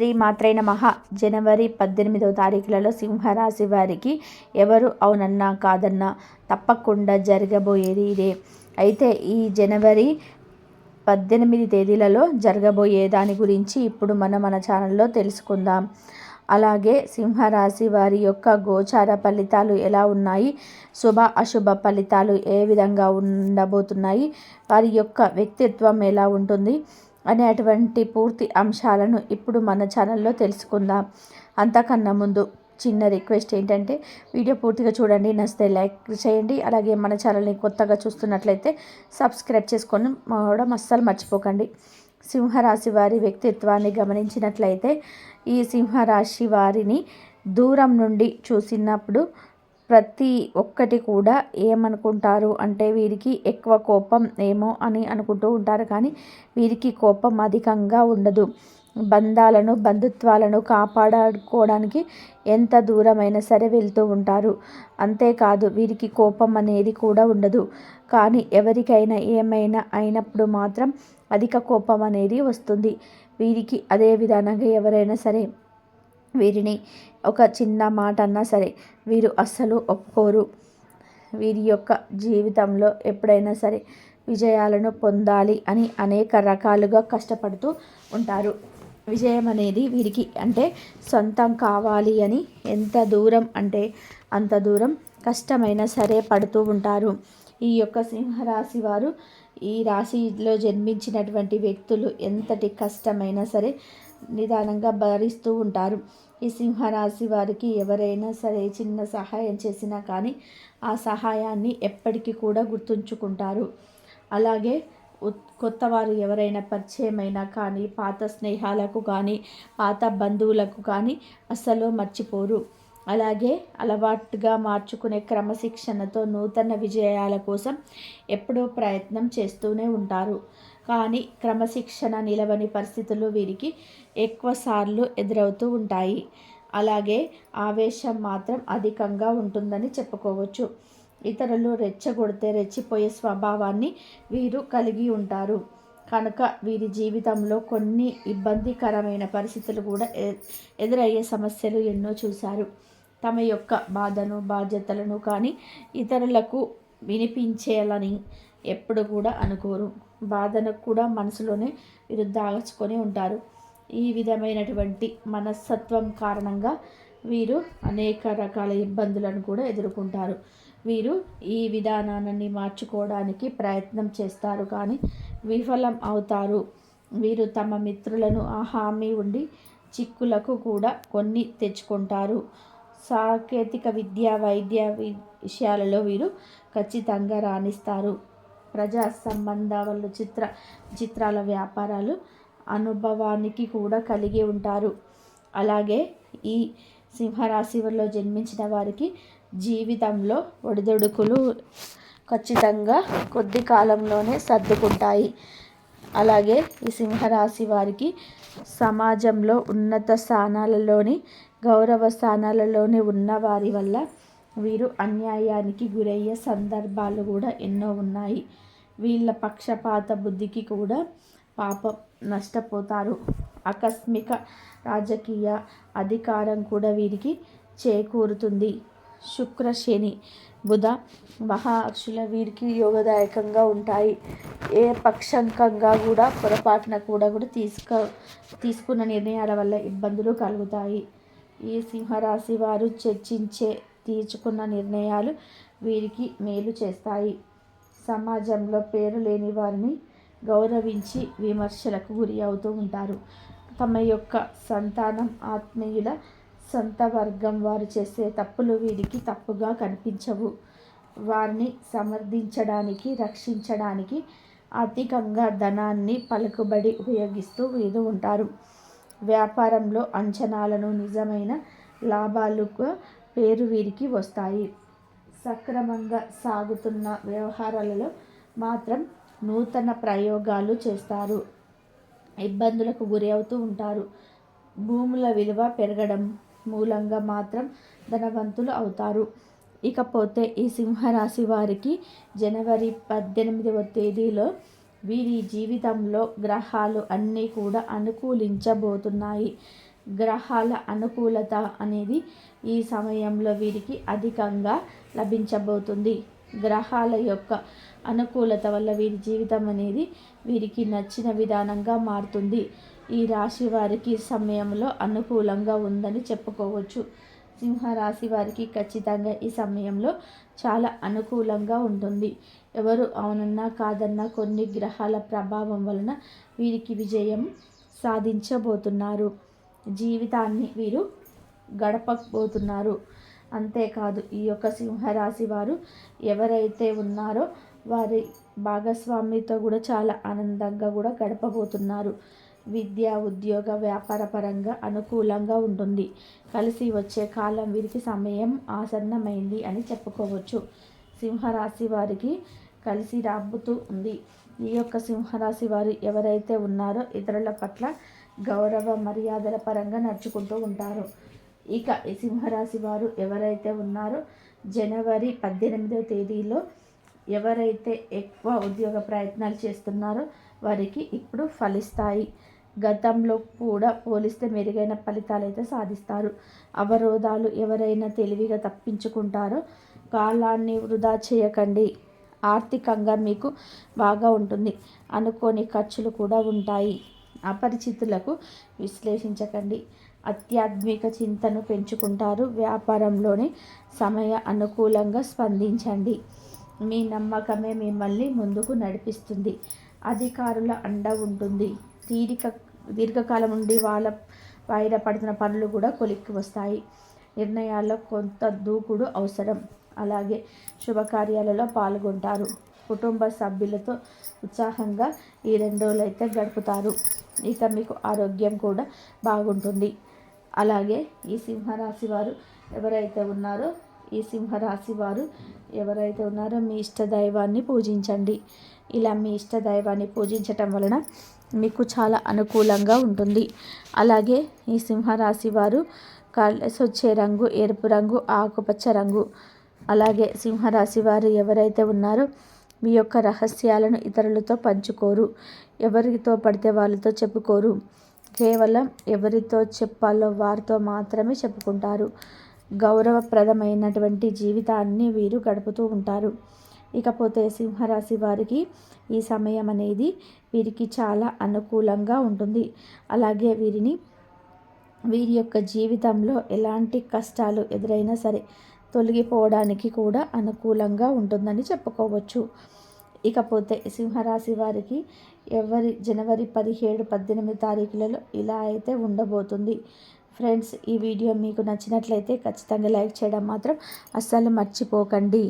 శ్రీ మాత్రైన మహా జనవరి పద్దెనిమిదవ తారీఖులలో సింహరాశి వారికి ఎవరు అవునన్నా కాదన్నా తప్పకుండా జరగబోయేది ఇదే. అయితే ఈ జనవరి పద్దెనిమిది తేదీలలో జరగబోయే దాని గురించి ఇప్పుడు మనం మన ఛానల్లో తెలుసుకుందాం. అలాగే సింహరాశి వారి యొక్క గోచార ఫలితాలు ఎలా ఉన్నాయి? శుభ అశుభ ఫలితాలు ఏ విధంగా ఉండబోతున్నాయి? వారి యొక్క వ్యక్తిత్వం ఎలా ఉంటుంది? అనేటువంటి పూర్తి అంశాలను ఇప్పుడు మన ఛానల్లో తెలుసుకుందాం. అంతకన్నా ముందు చిన్న రిక్వెస్ట్ ఏంటంటే వీడియో పూర్తిగా చూడండి నచ్చితే లైక్ చేయండి అలాగే మన ఛానల్ని కొత్తగా చూస్తున్నట్లయితే సబ్స్క్రైబ్ చేసుకొని మావడం అస్సలు మర్చిపోకండి. సింహరాశి వారి వ్యక్తిత్వాన్ని గమనించినట్లయితే ఈ సింహరాశి వారిని దూరం నుండి చూసినప్పుడు ప్రతి ఒక్కటి కూడా ఏమనుకుంటారు అంటే వీరికి ఎక్కువ కోపం ఏమో అని అనుకుంటూ ఉంటారు. కానీ వీరికి కోపం అధికంగా ఉండదు. బంధాలను బంధుత్వాలను కాపాడుకోవడానికి ఎంత దూరమైనా సరే వెళ్తూ ఉంటారు. అంతేకాదు వీరికి కోపం అనేది కూడా ఉండదు. కానీ ఎవరికైనా ఏమైనా అయినప్పుడు మాత్రం అధిక కోపం అనేది వస్తుంది. వీరికి అదే విధానంగా ఎవరైనా సరే వీరిని ఒక చిన్న మాట అన్నా సరే వీరు అస్సలు ఒప్పుకోరు. వీరి యొక్క జీవితంలో ఎప్పుడైనా సరే విజయాలను పొందాలి అని అనేక రకాలుగా కష్టపడుతూ ఉంటారు. విజయం అనేది వీరికి అంటే సొంతం కావాలి అని ఎంత దూరం అంటే అంత దూరం కష్టమైనా సరే పడుతూ ఉంటారు. ఈ యొక్క సింహరాశి వారు ఈ రాశిలో జన్మించినటువంటి వ్యక్తులు ఎంతటి కష్టమైనా సరే నిదానంగా భరిస్తూ ఉంటారు. ఈ సింహరాశి వారికి ఎవరైనా సరే చిన్న సహాయం చేసినా కానీ ఆ సహాయాన్ని ఎప్పటికీ కూడా గుర్తుంచుకుంటారు. అలాగే కొత్త వారు ఎవరైనా పరిచయమైనా కానీ పాత స్నేహాలకు కానీ పాత బంధువులకు కానీ అస్సలు మర్చిపోరు. అలాగే అలవాటుగా మార్చుకునే క్రమశిక్షణతో నూతన విజయాల కోసం ఎప్పుడూ ప్రయత్నం చేస్తూనే ఉంటారు. కానీ క్రమశిక్షణ నిలవని పరిస్థితులు వీరికి ఎక్కువసార్లు ఎదురవుతూ ఉంటాయి. అలాగే ఆవేశం మాత్రం అధికంగా ఉంటుందని చెప్పుకోవచ్చు. ఇతరులు రెచ్చగొడితే రెచ్చిపోయే స్వభావాన్ని వీరు కలిగి ఉంటారు. కనుక వీరి జీవితంలో కొన్ని ఇబ్బందికరమైన పరిస్థితులు కూడా ఎదురయ్యే సమస్యలు ఎన్నో చూశారు. తమ యొక్క బాధను బాధ్యతలను కానీ ఇతరులకు వినిపించేయాలని ఎప్పుడు కూడా అనుకోరు. బాధను కూడా మనసులోనే వీరు దాచుకొని ఉంటారు. ఈ విధమైనటువంటి మనస్తత్వం కారణంగా వీరు అనేక రకాల ఇబ్బందులను కూడా ఎదుర్కొంటారు. వీరు ఈ విధానాన్ని మార్చుకోవడానికి ప్రయత్నం చేస్తారు కానీ విఫలం అవుతారు. వీరు తమ మిత్రులను ఆ హామీ ఉండి చిక్కులకు కూడా కొన్ని తెచ్చుకుంటారు. సాంకేతిక విద్య వైద్య విషయాలలో వీరు ఖచ్చితంగా రాణిస్తారు. ప్రజా సంబంధాలు చిత్ర చిత్రాల వ్యాపారాలు అనుభవానికి కూడా కలిగి ఉంటారు. అలాగే ఈ సింహరాశిలో జన్మించిన వారికి జీవితంలో ఒడిదొడుకులు ఖచ్చితంగా కొద్ది కాలంలోనే సర్దుకుంటాయి. అలాగే ఈ సింహరాశి వారికి సమాజంలో ఉన్నత స్థానాలలోని గౌరవ స్థానాలలోనే ఉన్న వారి వల్ల వీరు అన్యాయానికి గురయ్యే సందర్భాలు కూడా ఎన్నో ఉన్నాయి. వీళ్ళ పక్షపాత బుద్ధికి కూడా పాపం నష్టపోతారు. ఆకస్మిక రాజకీయ అధికారం కూడా వీరికి చేకూరుతుంది. శుక్ర శని బుధ మహా అక్షుల వీరికి యోగదాయకంగా ఉంటాయి. ఏ పక్షంకంగా కూడా పొరపాటున కూడా కూడా తీసుక తీసుకున్న నిర్ణయాల వల్ల ఇబ్బందులు కలుగుతాయి. ఈ సింహరాశి వారు చర్చించే తీర్చుకున్న నిర్ణయాలు వీరికి మేలు చేస్తాయి. సమాజంలో పేరు లేని వారిని గౌరవించి విమర్శలకు గురి అవుతూ ఉంటారు. తమ యొక్క సంతానం ఆత్మీయుల సొంత వర్గం వారు చేసే తప్పులు వీరికి తప్పుగా కనిపించవు. వారిని సమర్థించడానికి రక్షించడానికి అధికంగా ధనాన్ని పలుకుబడి ఉపయోగిస్తూ వీరు ఉంటారు. వ్యాపారంలో అంచనాలను నిజమైన లాభాలుగా పేరు వీరికి వస్తాయి. సక్రమంగా సాగుతున్న వ్యవహారాలలో మాత్రం నూతన ప్రయోగాలు చేస్తారు. ఇబ్బందులకు గురి అవుతూ ఉంటారు. భూముల విలువ పెరగడం మూలంగా మాత్రం ధనవంతులు అవుతారు. ఇకపోతే ఈ సింహరాశి వారికి జనవరి పద్దెనిమిదవ తేదీలో వీరి జీవితంలో గ్రహాలు అన్నీ కూడా అనుకూలించబోతున్నాయి. గ్రహాల అనుకూలత అనేది ఈ సమయంలో వీరికి అధికంగా లభించబోతుంది. గ్రహాల యొక్క అనుకూలత వల్ల వీరి జీవితం అనేది వీరికి నచ్చిన విధానంగా మారుతుంది. ఈ రాశి వారికి సమయంలో అనుకూలంగా ఉందని చెప్పుకోవచ్చు. సింహరాశి వారికి ఖచ్చితంగా ఈ సమయంలో చాలా అనుకూలంగా ఉంటుంది. ఎవరు అవునన్నా కాదన్నా కొన్ని గ్రహాల ప్రభావం వలన వీరికి విజయం సాధించబోతున్నారు. జీవితాన్ని వీరు గడపబోతున్నారు. అంతేకాదు ఈ యొక్క సింహరాశి వారు ఎవరైతే ఉన్నారో వారి భాగస్వామితో కూడా చాలా ఆనందంగా కూడా గడపబోతున్నారు. విద్య ఉద్యోగ వ్యాపార పరంగా అనుకూలంగా ఉంటుంది. కలిసి వచ్చే కాలం వీరికి సమయం ఆసన్నమైంది అని చెప్పుకోవచ్చు. సింహరాశి వారికి కలిసి రాబుతూ ఉంది. ఈ యొక్క సింహరాశి వారు ఎవరైతే ఉన్నారో ఇతరుల పట్ల గౌరవ మర్యాదల పరంగా నడుచుకుంటూ ఉంటారు. ఇక ఈ సింహరాశి వారు ఎవరైతే ఉన్నారో జనవరి పద్దెనిమిదవ తేదీలో ఎవరైతే ఎక్కువ ఉద్యోగ ప్రయత్నాలు చేస్తున్నారో వారికి ఇప్పుడు ఫలిస్తాయి. గతంలో కూడా పోలిస్తే మెరుగైన ఫలితాలు అయితే సాధిస్తారు. అవరోధాలు ఎవరైనా తెలివిగా తప్పించుకుంటారో కాలాన్ని వృధా చేయకండి. ఆర్థికంగా మీకు బాగా ఉంటుంది. అనుకోని ఖర్చులు కూడా ఉంటాయి. అపరిచితులకు విశ్లేషించకండి. ఆధ్యాత్మిక చింతను పెంచుకుంటారు. వ్యాపారంలోని సమయ అనుకూలంగా స్పందించండి. మీ నమ్మకమే మిమ్మల్ని ముందుకు నడిపిస్తుంది. అధికారుల అండ ఉంటుంది. తీరిక దీర్ఘకాలం నుండి వాళ్ళ వాయిదా పడుతున్న పనులు కూడా కొలిక్కి వస్తాయి. నిర్ణయాల్లో కొంత దూకుడు అవసరం. అలాగే శుభకార్యాలలో పాల్గొంటారు. కుటుంబ సభ్యులతో ఉత్సాహంగా ఈ రెండు రోజులు అయితే గడుపుతారు. ఇక మీకు ఆరోగ్యం కూడా బాగుంటుంది. అలాగే ఈ సింహరాశి వారు ఎవరైతే ఉన్నారో ఈ సింహరాశి వారు ఎవరైతే ఉన్నారో మీ ఇష్ట దైవాన్ని పూజించండి. ఇలా మీ ఇష్ట దైవాన్ని పూజించటం వలన మీకు చాలా అనుకూలంగా ఉంటుంది. అలాగే ఈ సింహరాశి వారు కలిసి వచ్చే రంగు ఎరుపు రంగు ఆకుపచ్చ రంగు. అలాగే సింహరాశి వారు ఎవరైతే ఉన్నారో మీ యొక్క రహస్యాలను ఇతరులతో పంచుకోరు. ఎవరితో పడితే వాళ్ళతో చెప్పుకోరు. కేవలం ఎవరితో చెప్పాలో వారితో మాత్రమే చెప్పుకుంటారు. గౌరవప్రదమైనటువంటి జీవితాన్ని వీరు గడుపుతూ ఉంటారు. ఇకపోతే సింహరాశి వారికి ఈ సమయం అనేది వీరికి చాలా అనుకూలంగా ఉంటుంది. అలాగే వీరిని వీరి యొక్క జీవితంలో ఎలాంటి కష్టాలు ఎదురైనా సరే తొలగిపోవడానికి కూడా అనుకూలంగా ఉంటుందని చెప్పుకోవచ్చు. ఇకపోతే సింహరాశి వారికి ఎవరి జనవరి పదిహేడు పద్దెనిమిది తారీఖులలో ఇలా అయితే ఉండబోతుంది. ఫ్రెండ్స్ ఈ వీడియో మీకు నచ్చినట్లయితే ఖచ్చితంగా లైక్ చేయడం మాత్రం అస్సలు మర్చిపోకండి.